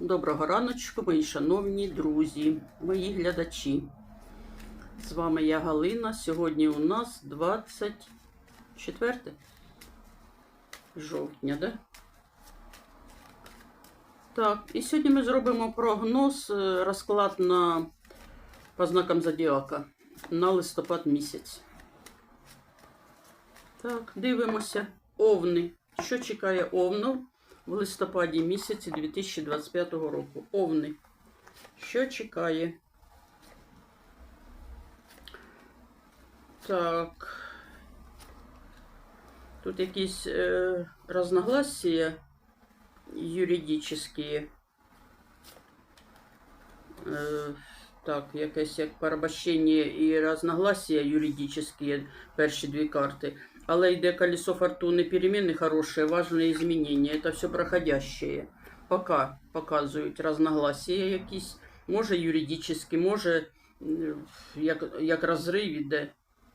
Доброго раночку, мої шановні друзі, мої глядачі. З вами я Галина. Сьогодні у нас 24 жовтня, да? Так, і сьогодні ми зробимо прогноз, е, розклад на по знакам зодіака на листопад місяць. Так, дивимося. Овни. Що чекає овнов в листопаді місяці 2025 року? Овни. Що чекає? Так. Тут якісь е, разногласия юридические. Е, так, якесь як порабощення і разногласия юридические, перші дві карти Але йде колесо фортуни, перемены хорошие, важные изменения. Это все проходящее. Пока показують разногласия якісь. Може юридически, може м, як, як розрив іде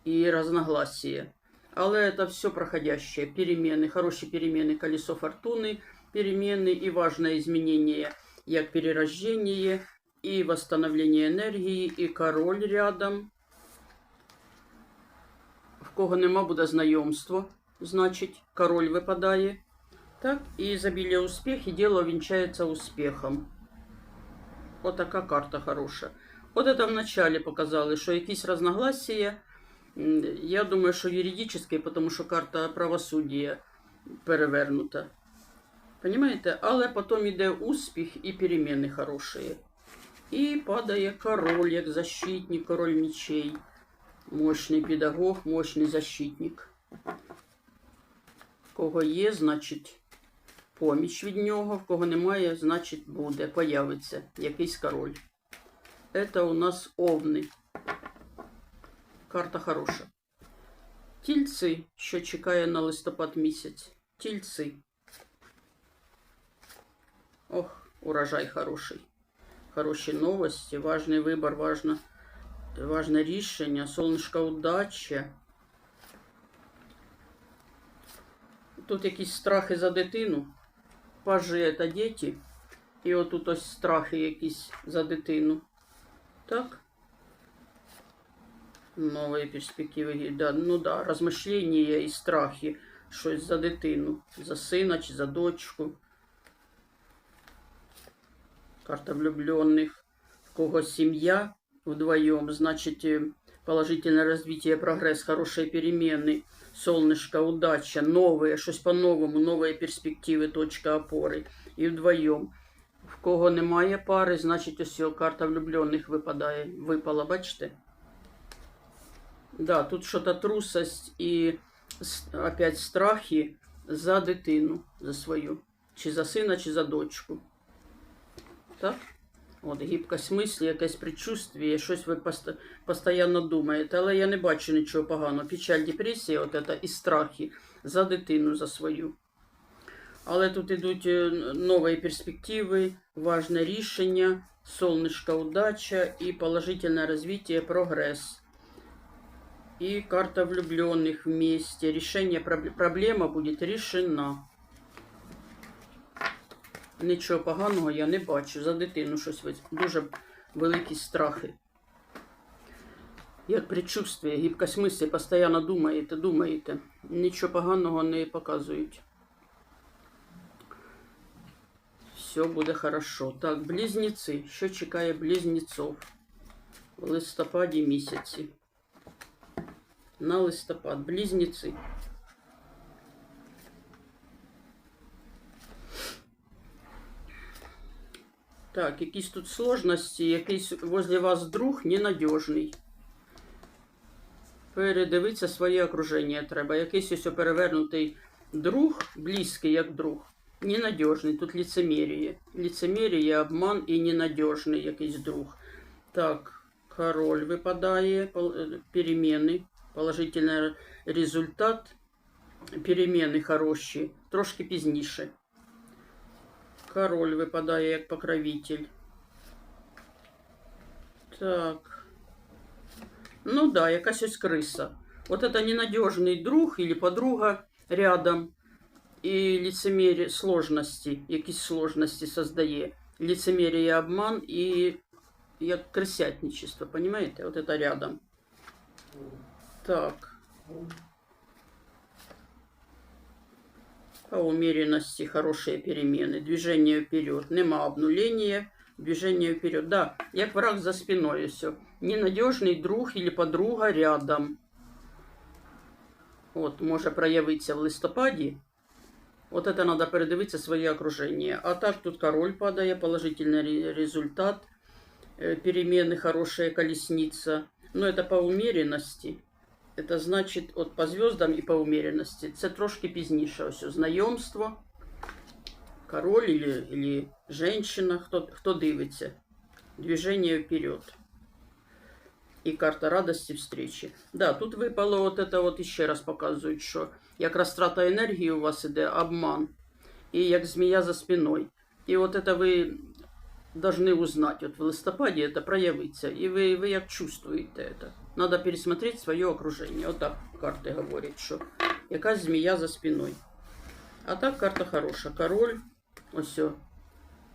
і разногласия. Але це все проходящее. Перемены, хороші перемены, колесо фортуни, перемены і важное изменение, як перерождение і восстановление енергії, і король рядом. Кого нема буде знайомство, значить, король випадає. Так, і ізобілля успіх, і діло вінчається успіхом. Отака карта хороша. От это в начале показали, що якісь разногласия. Я думаю, що юридичні, тому що карта правосуддя перевернута. Понимаєте? Але потім йде успіх і переміни хороші. І падає король, як защитник, король мечей. Мощний педагог, мощний защитник. Кого є, значить, поміч від нього, в кого немає, значить буде, появиться якийсь король. Це у нас овни. Карта хороша. Тільці, що чекає на листопад місяць. Тільці. Ох, урожай хороший. Хороші новості, важний вибір, важна, важне рішення, сонечка удача. Тут якісь страхи за дитину. Пажи це діти. І отут ось страхи якісь за дитину. Так? Нові перспективи. Да, ну да, розмишлення і страхи. Щось за дитину. За сина чи за дочку. Карта влюбленных. В кого семья вдвоем, значит, э, положительное развитие, прогресс, хорошие перемены, солнышко, удача, новые, щось по-новому, новые перспективи, точка опори. І вдвоем. В кого немає пари, значить, ось ця карта влюблених випадає. Випала, бачите? Да, тут що-то трусость і с- опять страхи за дитину, за свою. Чи за сина, чи за дочку. Так? От, гібкость мислі, якесь предчувствие, щось ви пост- постійно думаєте, але я не бачу нічого поганого. Печаль, депресія, от это, і страхи за дитину, за свою. Але тут йдуть е, нові перспективи, важне рішення, солнышко, удача і положительне розвиття, прогрес. І карта влюблених вместе. Решение проб- проблема буде решена. Нічого поганого я не бачу. За дитину щось дуже великі страхи. Як предчувствие, гібкость мислі, постійно думаєте, думаєте. Нічого поганого не показують. Все буде хорошо. Так, близнеці. Що чекає близнецов в листопаді місяці? На листопад. Близнеці. Так, якісь тут сложності, якийсь возле вас друг ненадіжний. Передивитися своє окруження треба. Якийсь ось перевернутий друг, близький як друг, ненадіжний. Тут лицемір'я. Лицемір'я, обман і ненадіжний якийсь друг. Так, король випадає, е, переміни, положительний результат, переміни хороші, трошки пізніше. Король випадає як покровитель. Так. Ну да, якась ось криса. Вот это ненадежный друг или подруга рядом. І лицемірі сложності, якісь сложності создає. лицемерие, обман и як крысятничество, понимаете? Вот это рядом. Так. По умеренности хорошие перемены. Движение вперед. Нема обнуления. Движение вперед. Да, як враг за спиной все. Ненадежный друг или подруга рядом. От, може проявитися в листопаді. От это надо передивитися своє окруження. А так тут король падає, положительный ре- результат. Э, Перемены, хорошая колесница. Но это по умеренности. Это значит, от по звездам і по умеренности. Це трошки пізніше. Ось знайомство. Король или, или женщина, хто, хто дивиться. Движение вперед. І карта радості встречі. Да, тут випало от это от іще раз показують, що як розтрата енергії у вас іде обман, і як змія за спиною. І от это ви должны узнать. От в листопаді це проявиться. І ви, ви як чувствуєте это. Надо пересмотреть своє окруження. Отак карти говорять, що якась змія за спиною. А так карта хороша. Король, ось о,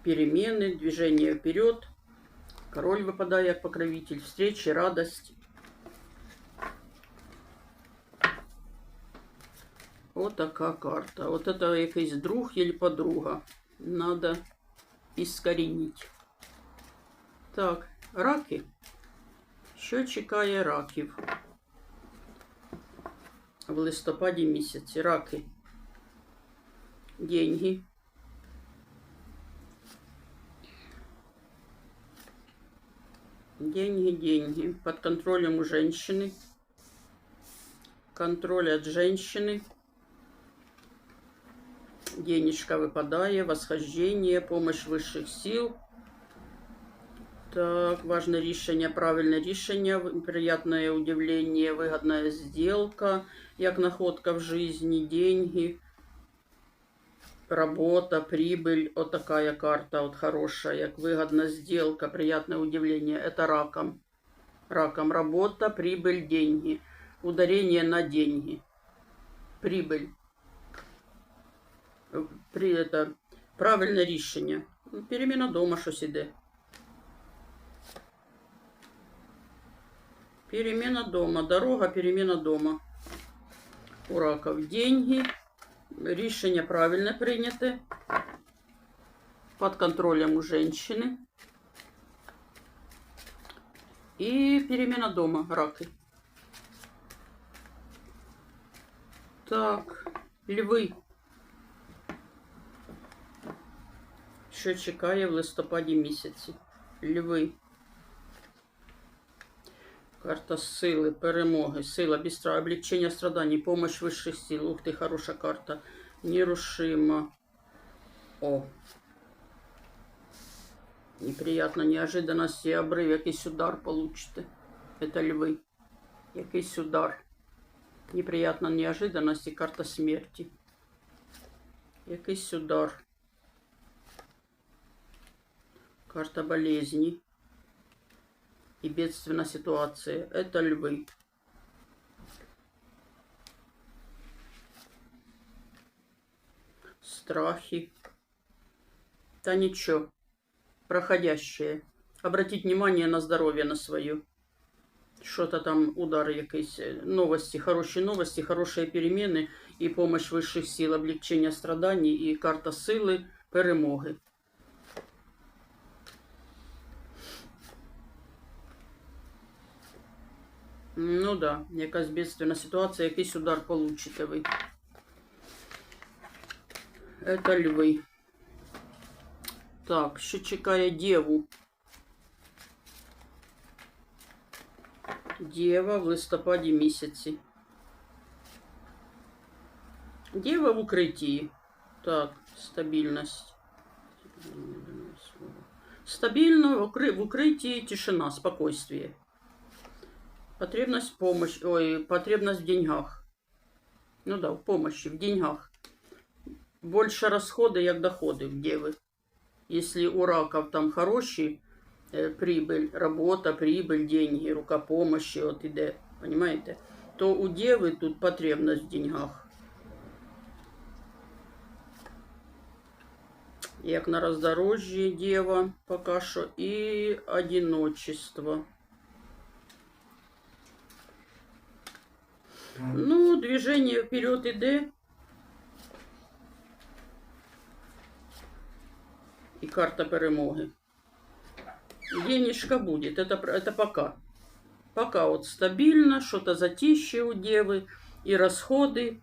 перемены, движение вперед. Король випадає як покровитель, встречи, радость. От така карта. От это якийсь друг или подруга. Надо іскорінити. Так, раки. Що чекає раків? В листопаді місяці. Раки. Деньги. Деньги, деньги. Под контролем у женщины. Контроль от женщины. Денежка выпадая, восхождение, помощь высших сил. Так, важне рішення, правильне рішення, приятное удивление, выгодная сделка, як находка в жизни, деньги, работа, прибыль, вот такая карта, вот хорошая, як выгодная сделка, приятное удивление, это раком. Раком работа, прибыль, деньги, ударение на деньги, прибыль. При это, правильне рішення. Ну, Переміна дома щось іде. Перемена дома. Дорога, перемена дома. У раков деньги. Рішення правильно прийняте. Под контролем у женщины. И перемена дома, раки. Так, льви. Що чекає в листопаді місяці? Льви. Карта сили, перемоги, сила, бістра, облегчення страданий, помощь высших сил. Ух ты, хороша карта. Нерушимо. О. Неприятно, неожиданность і обрив, якийсь удар получите. Это льви. Якийсь удар. Неприятна неожиданность і карта смерті. Якийсь удар. Карта болезни и бедственной ситуации. Это львы. Страхи. Да ничего. проходящее Обратить внимание на здоровье на свое. Что-то там удари якісь э, новости хорошие новости хорошие перемены и помощь высших сил, облегчення страданий и карта силы перемоги. Ну да, якась бедственна ситуація, якийсь удар получите ви. Это льви. Так, що чекає Дєву? Дєва в листопаді місяці. Дєва в укритті. Так, стабільність. Стабільно в укры- в укрытии тишина, спокойствие. Потребность в помощь, ой, потребность в деньгах. Ну да, в помощи, в деньгах. Больше расходы, як доходы в девы. Если у раков там хороший э, прибыль, работа, прибыль, деньги, рукопомощи, вот иде, понимаете, то у девы тут потребность в деньгах. Як на роздорожжі Дева пока що, і одиночество. Ну, движение вперед іде. І карта перемоги. Денежка будет, это, пр- это пока. Пока вот стабильно, что-то затище у Деви, і розходи,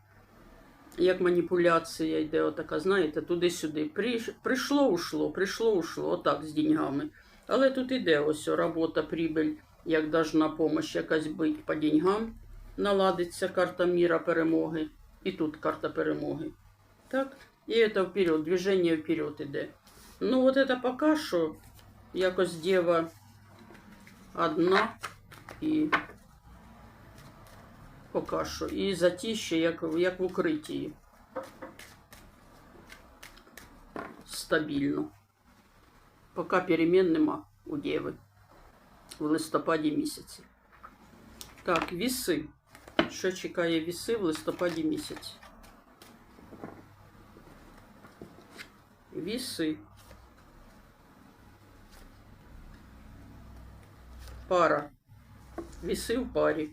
як маніпуляція йде, отака, знаєте, туди-сюди. Приш- Прийшло, ушло, прийшло, ушло, отак з деньгами. Але тут іде ось о, робота, прибыль, як должна помощь якась бути по деньгам. Наладиться карта міра перемоги. І тут карта перемоги. Так? І це вперед, движення вперед іде. Ну, от це поки що якось дєва одна і поки що. І затіще, як, як в укритті. Стабільно. Поки перемін нема у Дєви в листопаді місяці. Так, віси. Що чекає віси в листопаді місяці? Віси. Пара. Весы в паре.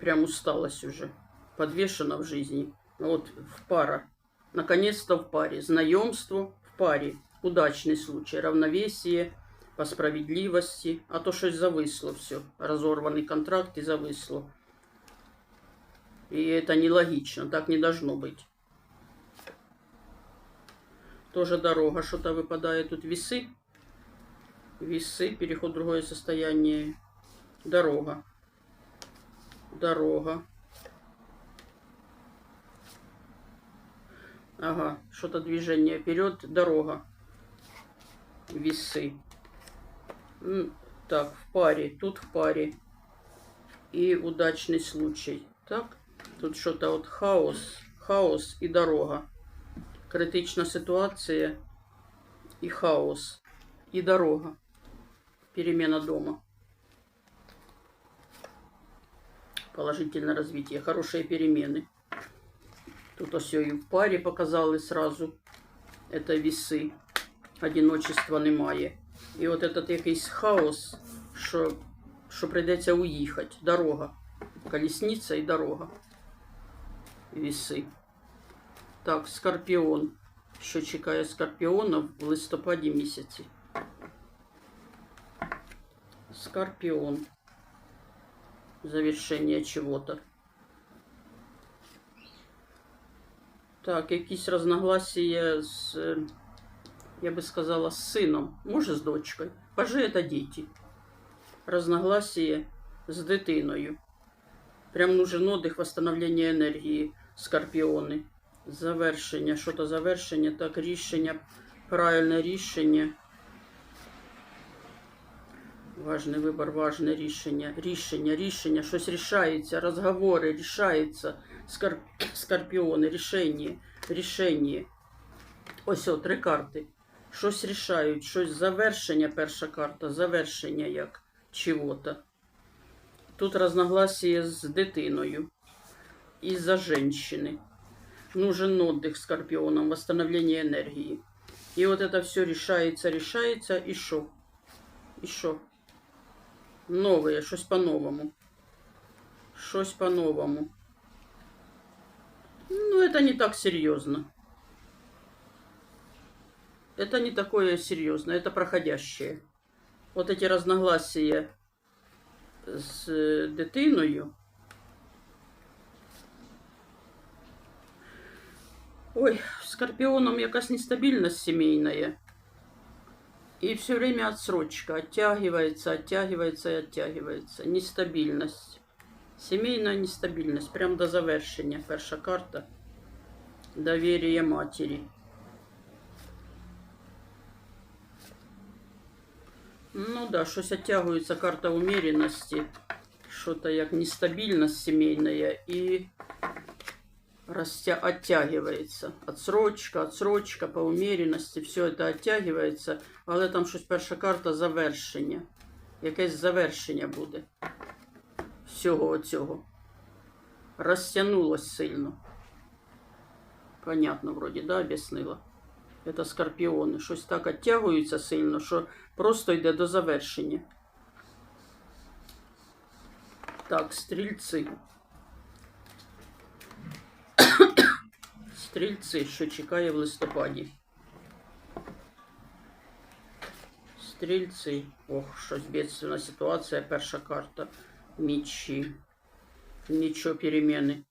Прям усталость уже. Подвешена в жизни. Вот в пара. Наконец-то в паре. Знакомство в паре. Удачный случай. Равновесие по справедливости. А то щось зависло все. Разорванный контракт и зависло. И это нелогично. Так не должно быть. Тоже дорога. Что-то выпадает тут весы. Весы, переход в другое состояние. Дорога. Дорога. Ага, что-то движение вперед, дорога. Весы. М, Так, в паре, тут в паре. И удачный случай. Так, тут что-то вот хаос, хаос и дорога. Критична ситуація і хаос, і дорога. Перемена дома. Положительное развитие, хорошие перемены. Тут все и в паре показали сразу. Это весы. Одиночества немає. І от этот якийсь хаос, що, що прийдеться уїхати. Дорога. Колісниця і дорога. Віси. Так, Скорпіон. Що чекає Скорпіона в листопаді місяці? Скорпион. Завершение чего-то. Так, якісь розногласія з, е, я би сказала, з сином, може з дочкою. Пажи це діти. Розногласія з дитиною. Прям нужен отдых, восстановлення енергії, скорпіони. Завершення, що то завершення, так, рішення, правильне рішення. Важний вибір, важне рішення. Рішення, рішення, щось рішається, розговори, рішається. Скор... Скорпіони, рішення, рішення. Ось о, три карти. Щось рішають, щось завершення, перша карта, завершення як чого-то. Тут розногласія з дитиною. Із-за женщини. Нужен отдых скорпионам, восстановление энергии. И вот это все решается, решается, и шо? І що? Нове, щось по-новому. Щось по-новому. Ну, это не так серьезно. Это не такое серьезно, это проходящее. Вот эти разногласия з е, дитиною. Ой, скорпионом якась нестабильность семейная. И все время отсрочка. Оттягивается, оттягивается и оттягивается. Нестабильность. Семейная нестабильность. Прям до завершення. Перша карта. Доверие матери. Ну да, щось оттягується карта умеренности. Что-то як нестабильность семейная и растя... оттягивается. Отсрочка, отсрочка по умеренности, все это оттягивается, але там щось перша карта завершення. Якесь завершення буде всього цього. Розтягнулось сильно. Понятно, вроді, да, об'яснила. Це скорпіони. Щось так оттягуються сильно, що просто йде до завершення. Так, стрільці. Стрільці, що чекає в листопаді. Стрільці. Ох, щось бедственна ситуація. Перша карта. Мічі. Нічого переміни.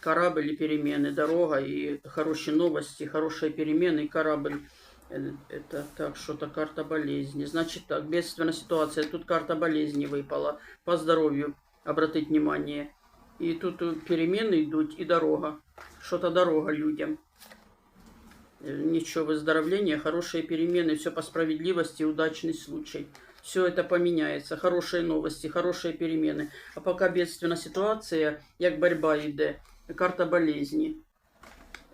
Корабль и перемены, дорога и хорошие новости, хорошие перемены и корабль. Э, Это так, что-то карта болезни. Значит так, бедственная ситуация. Тут карта болезни выпала. По здоровью обратить внимание. И тут перемены идут и дорога. Что-то дорога людям. Э, Ничего, выздоровление, хорошие перемены, все по справедливости, удачный случай. Все это поменяется, хорошие новости, хорошие перемены. А пока бедственная ситуация, як борьба йде, карта болезни.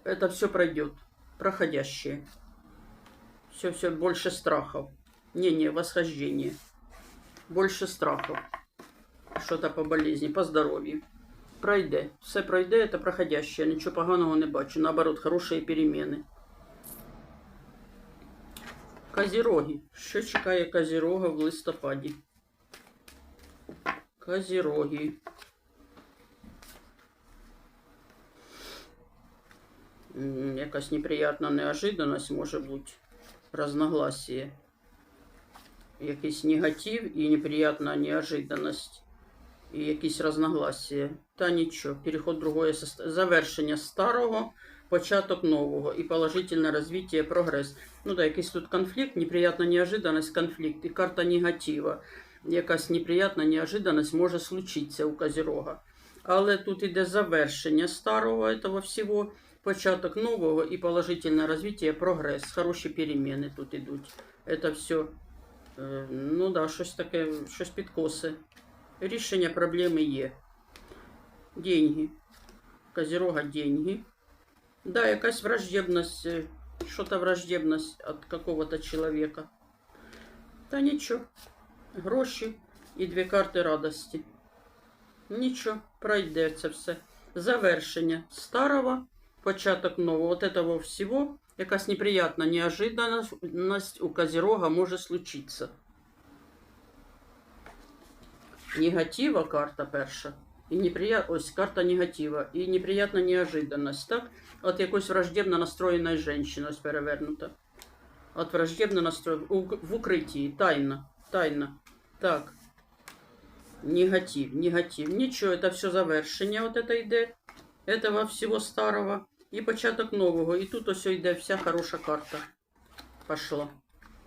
Это все пройдет, проходящее. Все, все, больше страхов. Не-не, восхождение. Больше страхов. Что-то по болезни, по здоров'ю. Пройде. Все пройде, це проходяще. Нічого поганого не бачу. Наоборот, хороші переміни. Козіроги. Що чекає Козірога в листопаді? Козіроги. Якась неприятна неожиданность може бути. Разногласие. Якийсь негатив і неприятна неожиданность. І якісь разногласия. Та нічого. Переход состояние. Завершення старого, початок нового і положительне розвиття, прогрес. Ну да, якийсь тут конфлікт, неприятна неожиданность, конфлікт і карта негатива. Якась неприятна неожиданность може случитися у Козірога. Але тут іде завершення старого этого всього, початок нового і положительне розвиття, прогрес. Хороші переміни тут ідуть. Это все, е, ну да, щось таке, щось підкоси. Рішення проблеми є. Деньги. Козерога деньги. Да, якась враждебность, э, что-то враждебность от какого-то человека. Та нічого. Гроші і дві карти радості. Нічого, пройде це все. Завершення старого, початок нового. Вот этого всего, якась неприятна неожиданность у Козерога може случиться. Негатива карта перша. І неприят... Ось карта негатива. І неприятна неожиданность. Так? От якось враждебно настроєної жінки, ось перевернута. От враждебно настроєної. В укритті. Тайна. Тайна. Так. Негатив, негатив. Нічого, это все завершення. От это йде. Этого всего старого. І початок нового. І тут ось йде вся хороша карта. Пошла.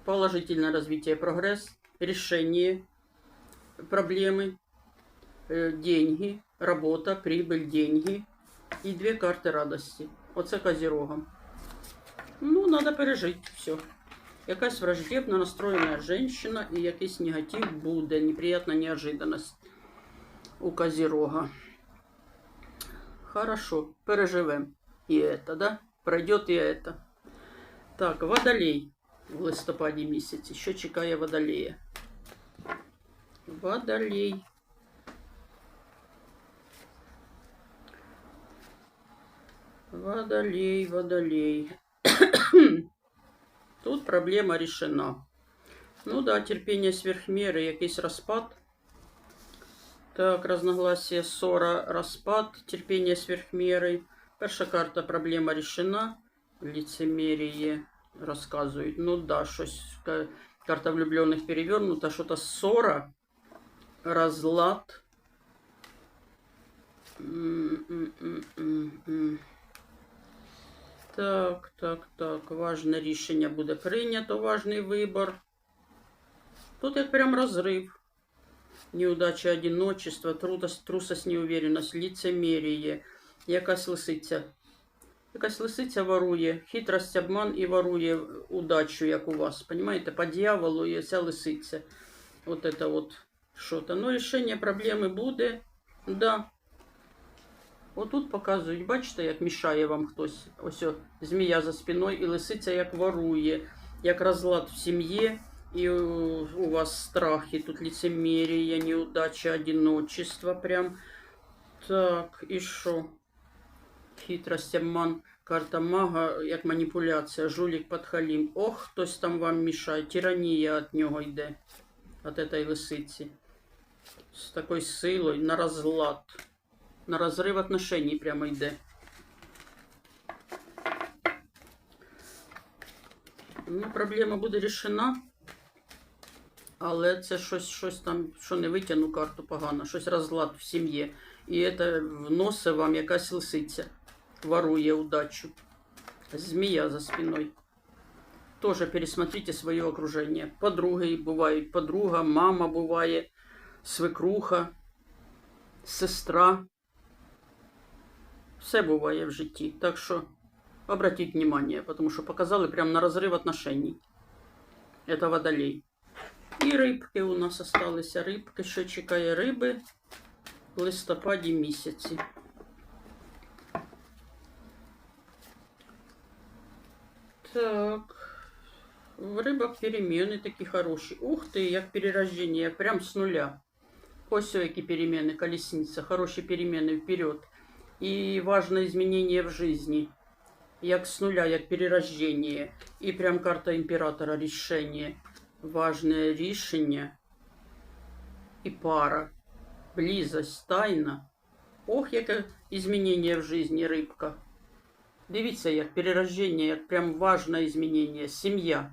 Положительное развитие, прогресс, решение проблемы, э, деньги, работа, прибыль, деньги и две карты радости. Оце Козірогом. Ну, надо пережити все. Якась враждебно настроєна женщина і якийсь негатив буде, неприятна неожиданность у Козірога. Хорошо, переживем и это, да? Пройдет и это. Так, Водолей в листопаді місяці. Що чекає Водолея? Водолей. Водолей, водолей. Тут проблема решена. Ну да, терпіння сверхміри, якийсь розпад. Так, разногласие, ссора, розпад, терпіння сверхміри. Перша карта проблема решена. Лицемерие розказують. Ну да, щось ка- карта влюбленных перевернута, что-то ссора, разлад. Так, так, так. Важне рішення буде прийнято, важний вибор. Тут як прям розрив. Неудача, одиночество, трудость, трусость, неуверенность, лицемерие. Якась лисиця. Якась лисиця ворує, хитрость, обман і ворує удачу, як у вас. Понимаєте, по дьяволу є ця лисиця. Вот это вот що-то. Ну, рішення проблеми буде. Да. Отут показують, бачите, як мішає вам хтось. Ось о, змія за спиною і лисиця як ворує, як розлад в сім'ї, і у вас страхи, тут лицемерие, неудача, одиночество прям. Так, і що? Хитрость, обман, карта мага, як маніпуляція, жулік подхалім. Ох, хтось там вам мішає, тиранія від нього йде, від цієї лисиці. З такою силою, на розлад, на розрив отношений прямо йде. Ну, проблема буде рішена. Але це щось, щось там, що не витягну карту погано, щось розлад в сім'ї. І це вносить вам якась лисиця. Ворує удачу. Змея за спиной. Тоже пересмотрите свое окружение. Подруги бувають, подруга, мама буває, свекруха, сестра. Все буває в житті. Так що обратіть внимание, потому що показали прямо на розрив отношений. Это водолей. І рибки у нас осталися. Рибки, що чекає риби в листопаді місяці. Так. В рибах переміни такі хороші. Ух ти, як перерождення, як прям з нуля. Ось о, які переміни, колесниця, хороші переміни вперед. І важне змінення в житті. Як з нуля, як перерождення. І прям карта імператора рішення. Важне рішення. І пара. Близость, тайна. Ох, яке змінення в житті, рибка. Дивіться, як перерождення, як прям важне змінення. Сім'я.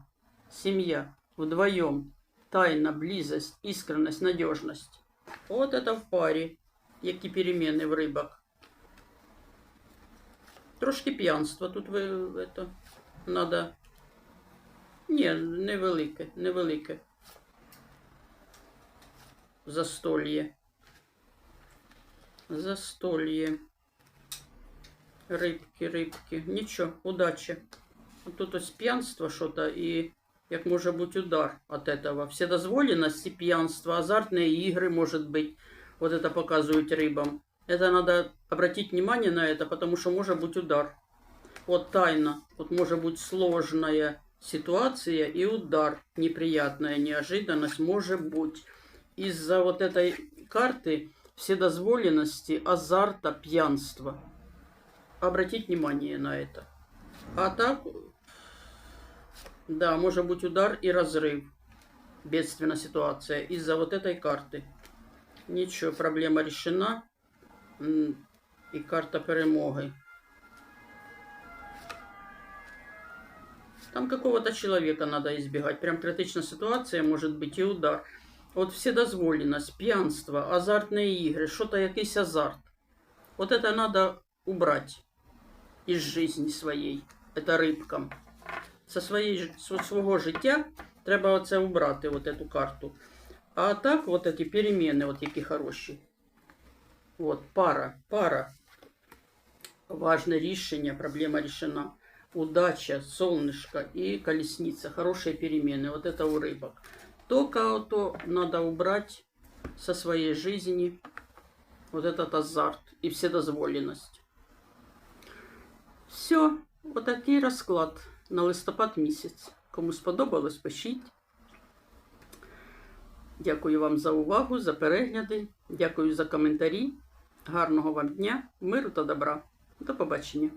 Сім'я. Вдвоєм. Тайна, близость, іскренность, надежность. От это в парі. Які переміни в рибах. Трошки п'янства тут ви это, надо. Ні, невелике, невелике. Застолье. Застолье. Рибки, рибки. Нічого, удачі. Тут ось п'янство що-то і як може бути удар от этого. Вседозволенность и пьянство, азартные игры, может быть. Вот это показывают рыбам. Это надо обратить внимание на это, потому что может быть удар. Вот тайна. Вот может быть сложная ситуация и удар. Неприятная неожиданность может быть. Из-за вот этой карты вседозволенности, азарта, пьянства. Обратить внимание на это. А так, да, может быть удар и разрыв. Бедственная ситуация из-за вот этой карты. Ничего, проблема решена. И карта перемоги. Там какого-то человека надо избегать. Прям критичная ситуация, может быть, и удар. Вот вседозволенность, пьянство, азартные игры, что-то якийсь азарт. Вот это надо убрать из жизни своей. Это рибкам. Со своєї ж- со свого життя треба оце убрати, от эту карту. А так, от ці переміни, от які хороші. От, пара, пара. Важне рішення, проблема решена. Удача, солнышко и колесница. Хорошие перемены. Вот это у рыбок. Только то надо убрать со своей жизни вот этот азарт и вседозволенность. Все, отакий розклад на листопад місяць. Кому сподобалось, пишіть. Дякую вам за увагу, за перегляди. Дякую за коментарі. Гарного вам дня, миру та добра. До побачення.